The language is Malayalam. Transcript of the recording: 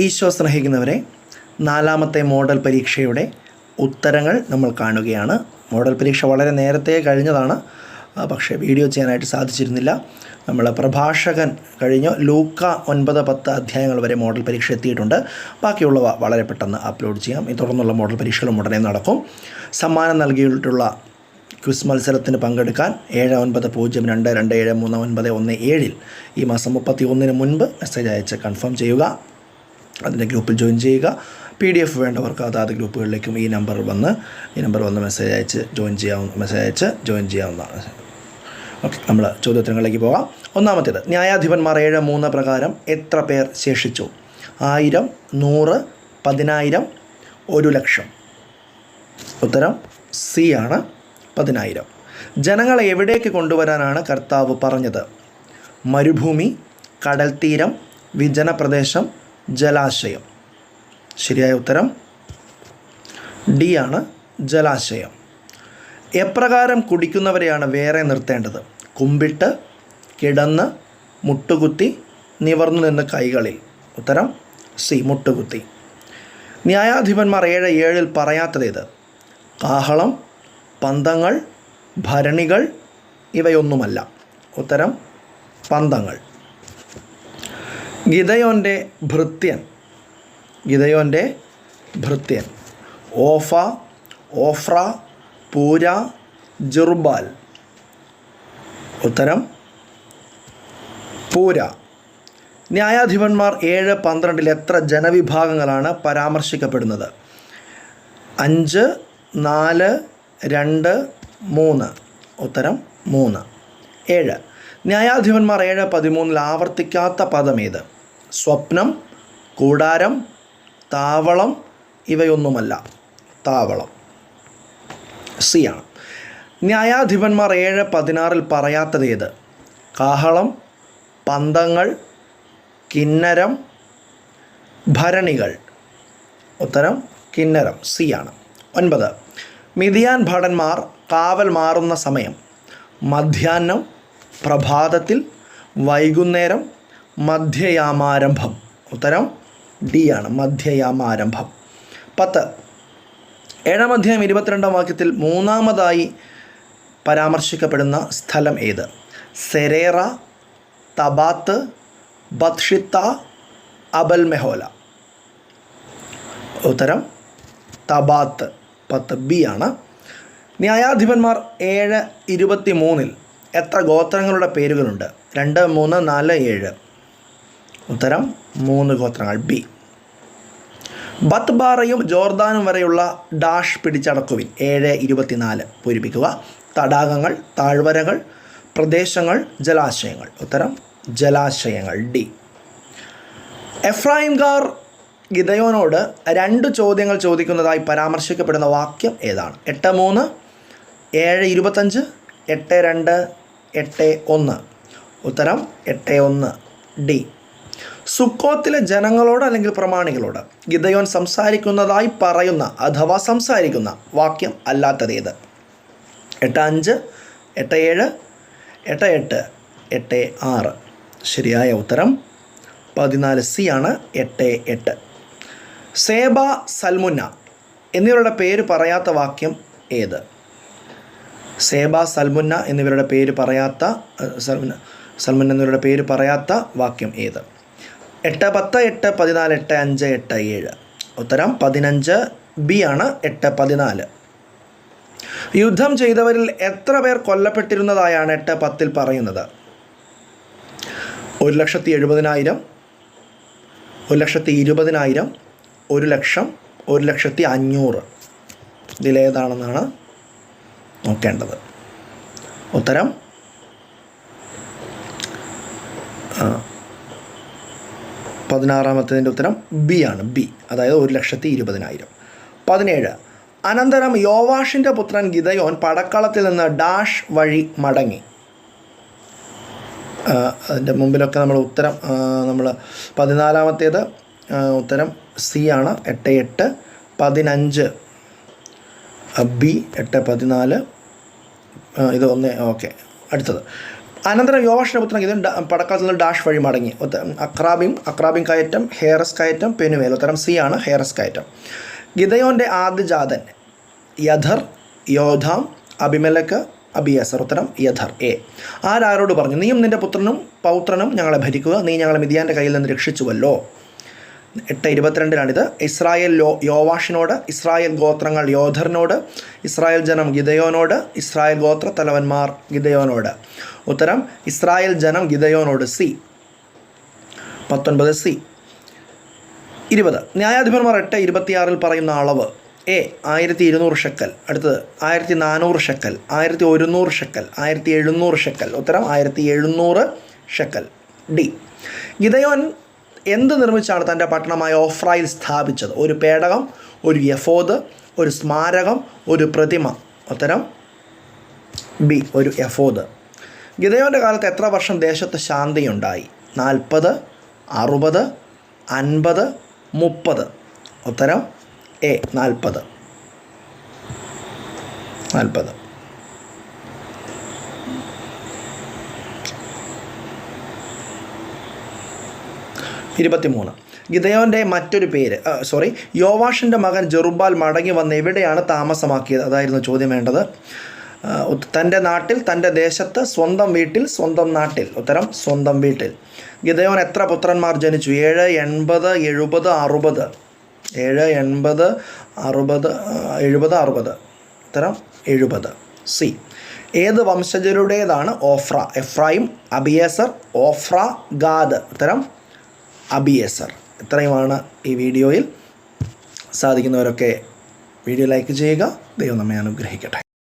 ഈശോ സ്നേഹിക്കുന്നവരെ നാലാമത്തെ മോഡൽ പരീക്ഷയുടെ ഉത്തരങ്ങൾ നമ്മൾ കാണുകയാണ്. മോഡൽ പരീക്ഷ വളരെ നേരത്തെ കഴിഞ്ഞതാണ്. പക്ഷേ വീഡിയോ ചെയ്യാനായിട്ട് സാധിച്ചിരുന്നില്ല. നമ്മൾ പ്രഭാഷകൻ കഴിഞ്ഞു. ലൂക്ക ഒൻപത് പത്ത് അധ്യായങ്ങൾ വരെ മോഡൽ പരീക്ഷ എത്തിയിട്ടുണ്ട്. ബാക്കിയുള്ളവ വളരെ പെട്ടെന്ന് അപ്ലോഡ് ചെയ്യാം. തുടർന്നുള്ള മോഡൽ പരീക്ഷകളും ഉടനെ നടക്കും. സമ്മാനം നൽകിയിട്ടുള്ള ക്വിസ് മത്സരത്തിന് പങ്കെടുക്കാൻ ഏഴ് ഒൻപത് പൂജ്യം രണ്ട് രണ്ട് ഏഴ് മൂന്ന് ഒൻപത് ഒന്ന് ഏഴിൽ ഈ മാസം മുപ്പത്തി ഒന്നിന് മുൻപ് മെസ്സേജ് അയച്ച് കൺഫേം ചെയ്യുക. അതിന്റെ ഗ്രൂപ്പിൽ ജോയിൻ ചെയ്യുക. പി ഡി എഫ് വേണ്ടവർക്ക് അതാത് ഗ്രൂപ്പുകളിലേക്കും ഈ നമ്പർ വന്ന് ഈ നമ്പർ വന്ന് മെസ്സേജ് അയച്ച് ജോയിൻ ചെയ്യാവുന്ന മെസ്സേജ് അയച്ച് ജോയിൻ ചെയ്യാവുന്നതാണ് ഓക്കെ നമ്മൾ ചോദ്യോത്തരങ്ങളിലേക്ക് പോകാം. ഒന്നാമത്തേത് ന്യായാധിപന്മാർ ഏഴ് മൂന്ന് പ്രകാരം എത്ര പേർ ശേഷിച്ചു? ആയിരം നൂറ് പതിനായിരം ഒരു ലക്ഷം. ഉത്തരം സി ആണ് പതിനായിരം. ജനങ്ങളെ എവിടേക്ക് കൊണ്ടുവരാനാണ് കർത്താവ് പറഞ്ഞത്? മരുഭൂമി കടൽ തീരം വിജന പ്രദേശം ജലാശയം. ശരിയായ ഉത്തരം? ഡി ആണ് ജലാശയം. എപ്രകാരം കുടിക്കുന്നവരെയാണ് വേറെ നിർത്തേണ്ടത്? കുമ്പിട്ട് കിടന്ന് മുട്ടുകുത്തി നിവർന്നു നിന്ന് കൈകളിൽ. ഉത്തരം സി മുട്ടുകുത്തി. ന്യായാധിപന്മാർ ഏഴ് ഏഴിൽ പറയാത്തതേത്? കാഹളം പന്തങ്ങൾ ഭരണികൾ ഇവയൊന്നുമല്ല. ഉത്തരം പന്തങ്ങൾ. ഗിതയോന്റെ ഭൃത്യൻ. ഗിതയോന്റെ ഭൃത്യൻ. ഓഫ ഓഫ്ര പൂര ജുർബാൽ. ഉത്തരം? പൂര. ന്യായാധിപന്മാർ ഏഴ് പന്ത്രണ്ടിൽ എത്ര ജനവിഭാഗങ്ങളാണ് പരാമർശിക്കപ്പെടുന്നത്? അഞ്ച് നാല് രണ്ട് മൂന്ന്. ഉത്തരം? മൂന്ന്. ഏഴ്. ന്യായാധിപന്മാർ ഏഴ് പതിമൂന്നിൽ ആവർത്തിക്കാത്ത പദം ഏത്? സ്വപ്നം കൂടാരം താവളം ഇവയൊന്നുമല്ല. താവളം. സി ആണ്. ന്യായാധിപന്മാർ ഏഴ് പതിനാറിൽ പറയാത്തത് ഏത്? കാഹളം പന്തങ്ങൾ കിന്നരം ഭരണികൾ. ഉത്തരം കിന്നരം. സി ആണ്. ഒൻപത്. മിതിയാൻ ഭടന്മാർ കാവൽ മാറുന്ന സമയം മധ്യാഹ്നം പ്രഭാതത്തിൽ വൈകുന്നേരം മധ്യയാമാരംഭം. ഉത്തരം ഡി ആണ് മധ്യയാമാരംഭം. പത്ത്. ഏഴാം അധ്യായം ഇരുപത്തിരണ്ടാം വാക്യത്തിൽ മൂന്നാമതായി പരാമർശിക്കപ്പെടുന്ന സ്ഥലം ഏത്? Zererah Tabbath Beth Shittah Abel Meholah. ഉത്തരം തബാത്ത്. പത്ത്. ബി ആണ്. ന്യായാധിപന്മാർ ഏഴ് ഇരുപത്തി മൂന്നിൽ എത്ര ഗോത്രങ്ങളുടെ പേരുകളുണ്ട്? രണ്ട് മൂന്ന് നാല് ഏഴ്. ഉത്തരം മൂന്ന് ഗോത്രങ്ങൾ. ബി. ബത്ബാറയും ജോർദാനും വരെയുള്ള ഡാഷ് പിടിച്ചടക്കുവിൻ. ഏഴ് ഇരുപത്തിനാല്. പൂരിപ്പിക്കുക. തടാകങ്ങൾ താഴ്വരകൾ പ്രദേശങ്ങൾ ജലാശയങ്ങൾ. ഉത്തരം ജലാശയങ്ങൾ. ഡി. എഫ്രായിംകാർ ഗിതയോനോട് രണ്ട് ചോദ്യങ്ങൾ ചോദിക്കുന്നതായി പരാമർശിക്കപ്പെടുന്ന വാക്യം ഏതാണ്? എട്ട് മൂന്ന് ഏഴ് ഇരുപത്തഞ്ച് എട്ട് രണ്ട് എട്ട് ഒന്ന്. ഉത്തരം എട്ട് ഒന്ന്. ഡി. സുക്കോത്തിലെ ജനങ്ങളോട് അല്ലെങ്കിൽ പ്രമാണികളോട് ഗിതയോൻ സംസാരിക്കുന്നതായി പറയുന്ന അഥവാ സംസാരിക്കുന്ന വാക്യം അല്ലാത്തതേത് എട്ട് അഞ്ച് എട്ട് ഏഴ് എട്ട് എട്ട് എട്ട് ആറ്. ശരിയായ ഉത്തരം പതിനാല് സി ആണ് എട്ട് എട്ട്. സേബ സൽമുന്ന എന്നിവരുടെ പേര് പറയാത്ത വാക്യം ഏത്? സേബ സൽമുന്ന എന്നിവരുടെ പേര് പറയാത്ത സൽമുന്ന സൽമുന്ന എന്നിവരുടെ പേര് പറയാത്ത വാക്യം ഏത്? എട്ട് പത്ത് എട്ട് പതിനാല് എട്ട് അഞ്ച് എട്ട് ഏഴ്. ഉത്തരം പതിനഞ്ച് ബി ആണ് എട്ട് പതിനാല്. യുദ്ധം ചെയ്തവരിൽ എത്ര പേർ കൊല്ലപ്പെട്ടിരുന്നതായാണ് എട്ട് പത്തിൽ പറയുന്നത്? ഒരു ലക്ഷത്തി എഴുപതിനായിരം ഒരു ലക്ഷത്തി ഇരുപതിനായിരം ഒരു ലക്ഷം ഒരു ലക്ഷത്തി അഞ്ഞൂറ്. ഇതിലേതാണെന്നാണ് നോക്കേണ്ടത്. ഉത്തരം പതിനാറാമത്തതിന്റെ ഉത്തരം ബി ആണ്. ബി അതായത് ഒരു ലക്ഷത്തി ഇരുപതിനായിരം. പതിനേഴ് അനന്തരം യോവാഷിന്റെ പുത്രൻ ഗിതയോൻ പടക്കളത്തിൽ നിന്ന് ഡാഷ് വഴി മടങ്ങി. അതിന്റെ മുമ്പിലൊക്കെ നമ്മൾ ഉത്തരം നമ്മൾ പതിനാലാമത്തേത് ഉത്തരം സി ആണ്. എട്ട് എട്ട് പതിനഞ്ച്. ബി എട്ട് പതിനാല്. ഇത് ഒന്ന് ഓക്കെ അടുത്തത്. അനന്തരം യോവാഷിന്റെ പുത്രൻ ഇതും ഡ- നിന്ന് ഡാഷ് വഴി മടങ്ങി. അക്രാബിം അക്രാബിം കയറ്റം ഹേറസ് കയറ്റം പെനുവേൽ. ഉത്തരം സി ആണ് ഹെയറസ് കയറ്റം. ഗിതയോന്റെ ആദ്യജാതൻ യഥർ യോധാം അഭിമലക്ക് അബിയസർ. ഉത്തരം യഥർ എ. ആരാരോട് പറഞ്ഞു നീയും നിന്റെ പുത്രനും പൗത്രനും ഞങ്ങളെ ഭരിക്കുക നീ ഞങ്ങളെ മിതിയാന്റെ കയ്യിൽ നിന്ന് രക്ഷിച്ചുവല്ലോ. എട്ട് ഇരുപത്തിരണ്ടിലാണിത്. ഇസ്രായേൽ ലോ യോവാഷിനോട് ഇസ്രായേൽ ഗോത്രങ്ങൾ യോധറിനോട് ഇസ്രായേൽ ജനം ഗിതയോനോട് ഇസ്രായേൽ ഗോത്ര തലവന്മാർ ഗിതയോനോട് ഉത്തരം ഇസ്രായേൽ ജനം ഗിതയോനോട് സി. പത്തൊൻപത് സി. ഇരുപത്. ന്യായാധിപന്മാർ എട്ട് ഇരുപത്തിയാറിൽ പറയുന്ന അളവ്. എ ആയിരത്തി ഇരുന്നൂറ് ഷെക്കൽ. അടുത്തത് ആയിരത്തി നാനൂറ് ഷെക്കൽ ആയിരത്തി ഒരുന്നൂറ് ഷെക്കൽ ആയിരത്തി എഴുന്നൂറ് ഷെക്കൽ. ഉത്തരം ആയിരത്തി എഴുന്നൂറ് ഷെക്കൽ. ഡി. ഗിതയോൻ എന്ത് നിർമ്മിച്ചാണ് തന്റെ പട്ടണമായ ഓഫ്രയിൽ സ്ഥാപിച്ചത്? ഒരു പേടകം ഒരു യഫോദ് ഒരു സ്മാരകം ഒരു പ്രതിമ. ഉത്തരം ബി ഒരു യഫോദ് ഗിതയോന്റെ കാലത്ത് എത്ര വർഷം ദേശത്ത് ശാന്തിയുണ്ടായി? നാൽപ്പത് അറുപത് അൻപത് മുപ്പത്. ഉത്തരം എ നാൽപ്പത്. നാൽപ്പത്. ഇരുപത്തിമൂന്ന്. ഗിദയോന്റെ മറ്റൊരു പേര് സോറി യോവാഷിന്റെ മകൻ ജെറുബാൽ മടങ്ങി വന്ന് എവിടെയാണ് താമസമാക്കിയത്? അതായിരുന്നു ചോദ്യം വേണ്ടത്. തന്റെ നാട്ടിൽ തന്റെ ദേശത്ത് സ്വന്തം വീട്ടിൽ സ്വന്തം നാട്ടിൽ. ഉത്തരം സ്വന്തം വീട്ടിൽ. ഗിദയോൻ എത്ര പുത്രന്മാർ ജനിച്ചു? ഏഴ് എൺപത് എഴുപത് അറുപത്. ഏഴ് എൺപത് അറുപത് എഴുപത് അറുപത്. ഉത്തരം എഴുപത്. സി. ഏത് വംശജരുടേതാണ് Ophrah? Ephraim Abiezer Ophrah Gad. ഉത്തരം അബിയേസർ ഇത്രയുമാണ് ഈ വീഡിയോയിൽ. സാധിക്കുന്നവരൊക്കെ വീഡിയോ ലൈക്ക് ചെയ്യുക. ദൈവം നമ്മെ അനുഗ്രഹിക്കട്ടെ.